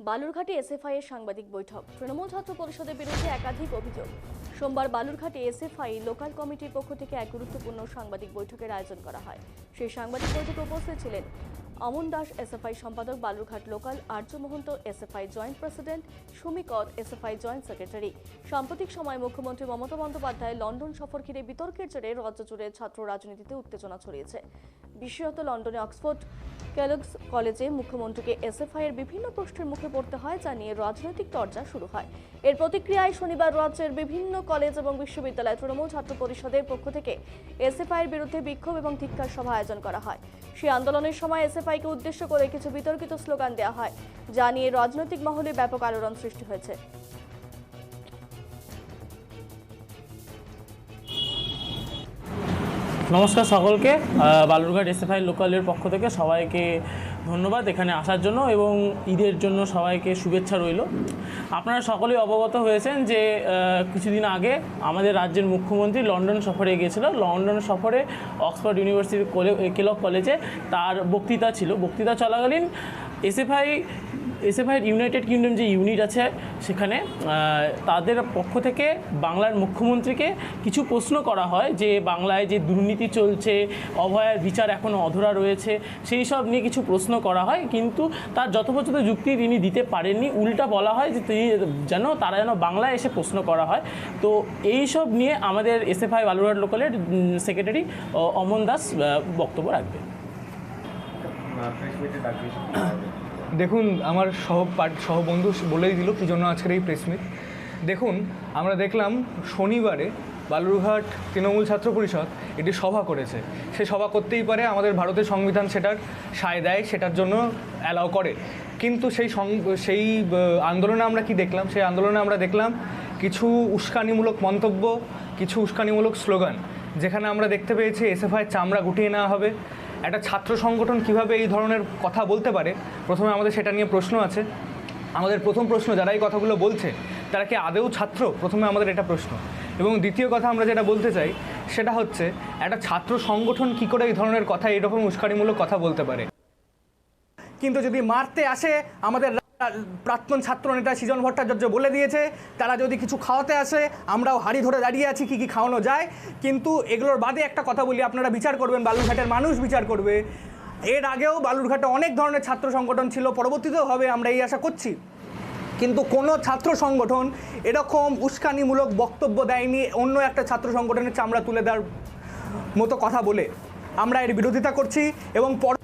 বালুরঘাটে SFI এর সাংবাদিক বৈঠক। তৃণমূল ছাত্র পরিষদের বিরুদ্ধে একাধিক অভিযোগ। সোমবার বালুরঘাটে এসএফআই, লোকাল কমিটির পক্ষ থেকে এক গুরুত্বপূর্ণ সাংবাদিক বৈঠকের আয়োজন করা হয়। সেই সাংবাদিক বৈঠকে উপস্থিত ছিলেন অমন দাস, এসএফআই সম্পাদক Balurghat local, Arya Mahanta, SFI joint president সুমিকত SFI joint secretary. সাম্প্রতিক সময়ে মুখ্যমন্ত্রী মমতা বন্দ্যোপাধ্যায় লন্ডন সফর ঘিরে বিতর্কের জেরে রাজ্য জুড়ে ছাত্র রাজনীতিতে উত্তেজনা ছড়িয়েছে। বিশেষত লন্ডনে অক্সফোর্ড ক্যালগস কলেজে মুখ্যমন্ত্রীকে এসএফআই এর বিভিন্ন প্রশ্নের মুখে পড়তে হয় যা নিয়ে রাজনৈতিক চর্চা শুরু হয়। এর প্রতিক্রিয়ায় শনিবার রাজ্যের বিভিন্ন কলেজ এবং বিশ্ববিদ্যালয় তৃণমূল ছাত্র পরিষদের পক্ষ থেকে এসএফআই এর বিরুদ্ধে বিক্ষোভ এবং ধিক্কার সভা আয়োজন করা হয়। সেই আন্দোলনের সময় এসএফআইকে উদ্দেশ্য করে কিছু বিতর্কিত স্লোগান দেওয়া হয় যা নিয়ে রাজনৈতিক মহলে ব্যাপক আলোড়ন সৃষ্টি হয়েছে। নমস্কার সকলকে বালুরঘাট এসএফআই লোকালের পক্ষ থেকে সবাইকে ধন্যবাদ এখানে আসার জন্য এবং ঈদের জন্য সবাইকে শুভেচ্ছা রইল। আপনারা সকলেই অবগত হয়েছেন যে কিছুদিন আগে আমাদের রাজ্যের মুখ্যমন্ত্রী লন্ডন সফরে গিয়েছিল। লন্ডন সফরে অক্সফোর্ড ইউনিভার্সিটির কেলক কলেজে তার বক্তৃতা ছিল। বক্তৃতা চলাকালীন এসএফআই এসএফআই ইউনাইটেড কিংডম যে ইউনিট আছে সেখানে তাদের পক্ষ থেকে বাংলার মুখ্যমন্ত্রীকে কিছু প্রশ্ন করা হয় যে বাংলায় যে দুর্নীতি চলছে, অভয়ার বিচার এখনও অধরা রয়েছে, সেই সব নিয়ে কিছু প্রশ্ন করা হয়, কিন্তু তার যথোপযথ যুক্তি তিনি দিতে পারেননি। উল্টা বলা হয় যে তিনি যেন, তারা যেন বাংলায় এসে প্রশ্ন করা হয়। তো এই সব নিয়ে আমাদের এসএফআই বালুরঘাট লোকালের সেক্রেটারি অমন দাস বক্তব্য রাখবে দেখুন, আমার সহ সহবন্ধু বলেই দিল কী জন্য আজকের এই প্রেস মিট দেখুন, আমরা দেখলাম শনিবারে বালুরঘাট তৃণমূল ছাত্র পরিষদ এটি সভা করেছে। সে সভা করতেই পারে, আমাদের ভারতের সংবিধান সেটার সায় দেয়, সেটার জন্য অ্যালাউ করে। কিন্তু সেই সেই আন্দোলনে আমরা কি দেখলাম? সেই আন্দোলনে আমরা দেখলাম কিছু উস্কানিমূলক মন্তব্য, কিছু উস্কানিমূলক স্লোগান, যেখানে আমরা দেখতে পেয়েছি এসএফআই চামড়া গুটিয়ে নেওয়া হবে। একটা ছাত্র সংগঠন কীভাবে এই ধরনের কথা বলতে পারে? প্রথমে আমাদের সেটা নিয়ে প্রশ্ন আছে। আমাদের প্রথম প্রশ্ন, যারা এই কথাগুলো বলছে, তারা কি আদেও ছাত্র? প্রথমে আমাদের এটা প্রশ্ন। এবং দ্বিতীয় কথা আমরা যেটা বলতে চাই, সেটা হচ্ছে, একটা ছাত্র সংগঠন কি করে এই ধরনের কথা এরকম উস্কানিমূলক কথা বলতে পারে? কিন্তু যদি মারতে আসে, আমাদের প্রাক্তন ছাত্র নেতা সৃজন ভট্টাচার্য বলে দিয়েছে, তারা যদি কিছু খাওয়াতে আসে, আমরাও হাড়ি ধরে দাঁড়িয়ে আছি কি কি খাওয়ানো যায়। কিন্তু এগুলোর বাদে একটা কথা বলি, আপনারা বিচার করবেন, বালুরঘাটের মানুষ বিচার করবে। এর আগেও বালুরঘাটে অনেক ধরনের ছাত্র সংগঠন ছিল, পরবর্তীতেও হবে, আমরা এই আশা করছি। কিন্তু কোনো ছাত্র সংগঠন এরকম উস্কানিমূলক বক্তব্য দেয়নি, অন্য একটা ছাত্র সংগঠনের চামড়া তুলে দেওয়ার মতো কথা বলে। আমরা এর বিরোধিতা করছি এবং পর